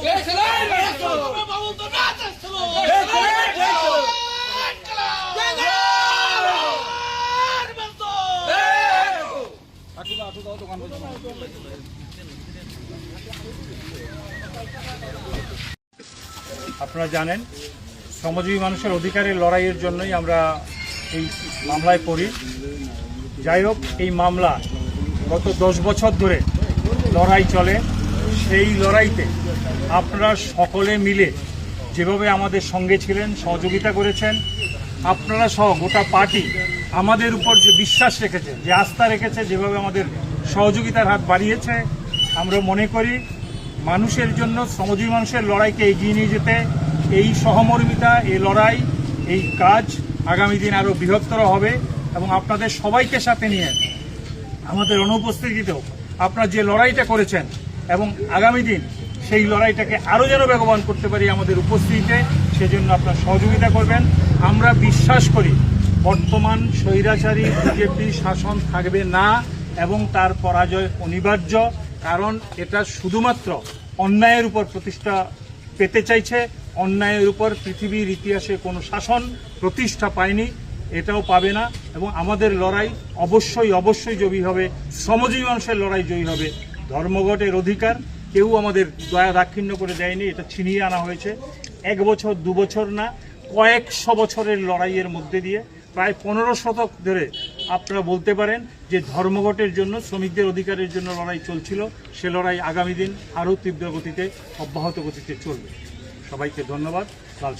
Get it alive! আপনারা জানেন, শ্রমজীবী মানুষের অধিকারের লড়াইয়ের জন্যই আমরা এই মামলায় পড়ি। যাই হোক, এই মামলা গত দশ বছর ধরে লড়াই চলে। সেই লড়াইতে আপনারা সকলে মিলে যেভাবে আমাদের সঙ্গে ছিলেন, সহযোগিতা করেছেন আপনারা সহ গোটা পার্টি আমাদের উপর যে বিশ্বাস রেখেছে, যে আস্থা রেখেছে, যেভাবে আমাদের সহযোগিতার হাত বাড়িয়েছে, আমরা মনে করি মানুষের জন্য, শ্রমজীবী মানুষের লড়াইকে এগিয়ে নিয়ে যেতে এই সহমর্মিতা, এই লড়াই, এই কাজ আগামী দিন আরও বৃহত্তর হবে এবং আপনাদের সবাইকে সাথে নিয়ে আমাদের অনুপস্থিতিতেও আপনারা যে লড়াইটা করেছেন এবং আগামী দিন সেই লড়াইটাকে আরও যেন বেগবান করতে পারি আমাদের উপস্থিতিতে। সেজন্য আপনার সহযোগিতা করবেন। আমরা বিশ্বাস করি, বর্তমান স্বৈরাচারী বিজেপি শাসন থাকবে না এবং তার পরাজয় অনিবার্য, কারণ এটা শুধুমাত্র অন্যায়ের উপর প্রতিষ্ঠা পেতে চাইছে। অন্যায়ের উপর পৃথিবীর ইতিহাসে কোনো শাসন প্রতিষ্ঠা পায়নি, এটাও পাবে না এবং আমাদের লড়াই অবশ্যই অবশ্যই জয়ী হবে। শ্রমজীবী মানুষের লড়াই জয়ী হবে। ধর্মঘটের অধিকার কেউ আমাদের দয়া দাক্ষিণ্য করে দেয়নি, এটা ছিনিয়ে আনা হয়েছে। এক বছর, দু বছর না, কয়েকশো বছরের লড়াইয়ের মধ্যে দিয়ে প্রায় পনেরো শতক ধরে আপনারা বলতে পারেন যে ধর্মঘটের জন্য, শ্রমিকদের অধিকারের জন্য লড়াই চলছিল। সে লড়াই আগামী দিন আরও তীব্র গতিতে, অব্যাহত গতিতে চলবে। সবাইকে ধন্যবাদ। লাল।